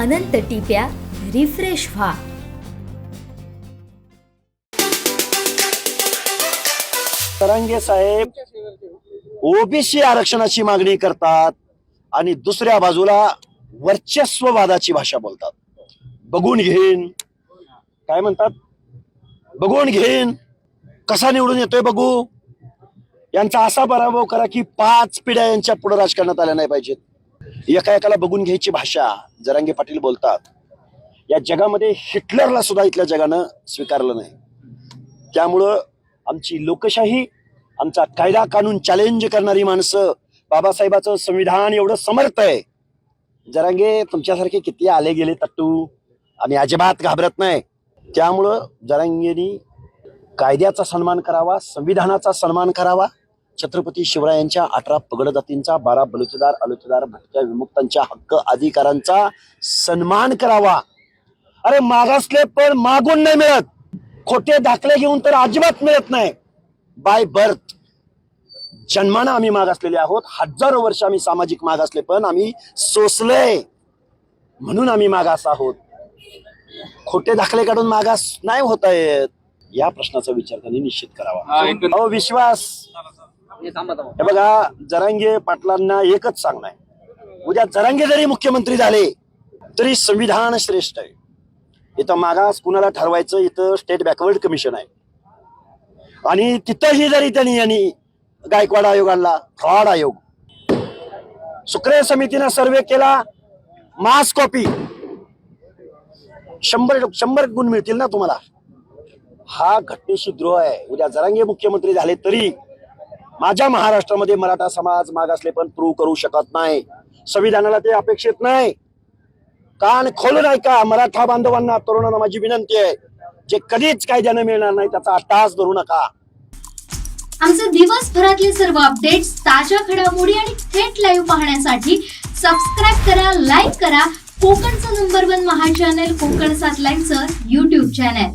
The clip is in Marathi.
अनंत टिप्या रिफ्रेश व्हा. तरंगे साहेब ओबीसी आरक्षणाची मागणी करतात आणि दुसऱ्या बाजूला वर्चस्ववादाची भाषा बोलतात. बघून घेईन. काय म्हणतात? बघून घेईन. कसा निवडून येतोय बघू? यांचा असा पराभव करा की पाच पिढ्या यांच्या पुढे राजकारणात आल्या नाही पाहिजेत. एका एकाला बघून घ्यायची भाषा जरांगे पाटील बोलतात. या जगामध्ये हिटलरला सुद्धा इथल्या जगानं स्वीकारलं नाही. त्यामुळं आमची लोकशाही आमचा कायदा कानून चॅलेंज करणारी माणसं बाबासाहेबाचं संविधान एवढं समर्थ आहे. जरांगे तुमच्यासारखे किती आले गेले तट्टू? आम्ही अजिबात घाबरत नाही. त्यामुळं जरांगेनी कायद्याचा सन्मान करावा संविधानाचा सन्मान करावा छत्रपती शिवरायांच्या अठरा पगड जातींचा बारा बलुतेदार अलुतेदार भटक्या विमुक्तांच्या हक्क अधिकारांचा सन्मान करावा. अरे मागासले पण मागून नाही मिळत. खोटे दाखले घेऊन तर अजिबात मिळत नाही. By birth. जन्मानं आम्ही मागासलेले आहोत. हजारो वर्ष आम्ही सामाजिक मागासले पण आम्ही सोसलंय म्हणून आम्ही मागास आहोत. खोटे दाखले काढून मागास नाही होत आहेत या प्रश्नाचा विचार त्यांनी निश्चित करावा. अहो विश्वास. हे बघा जरांगे पाटलांना एकच सांगणं आहे. उद्या जरांगे जरी मुख्यमंत्री झाले तरी संविधान श्रेष्ठ आहे. इथं मागास कुणाला ठरवायचं इथं स्टेट बॅकवर्ड कमिशन आहे. आणि तिथंही जरी त्यांनी यांनी गायकवाड आयोग आणला फ्रॉड आयोग. सुक्रे समितीनं सर्वे केला मास कॉपी शंभर शंभर गुण मिळतील ना तुम्हाला? हा घटनेशी द्रोह आहे. उद्या जरांगे मुख्यमंत्री झाले तरी माझ्या महाराष्ट्रामध्ये मराठा समाज मागासले पण प्रूव्ह करू शकत नाही. संविधानाला ते अपेक्षित नाही. कान खोलून ऐका मराठा बांधवांना तरुणांना माझी विनंती आहे जे कधीच कायद्यानं मिळणार नाही त्याचा अट्टास धरू नका. आमचे दिवसभरातले सर्व अपडेट्स ताज्या घडामोडी आणि थेट लाईव्ह पाहण्यासाठी सबस्क्राईब करा लाईक करा. कोकणचं number one Maha channel Kokan सात लाईव्हचं युट्यूब चॅनल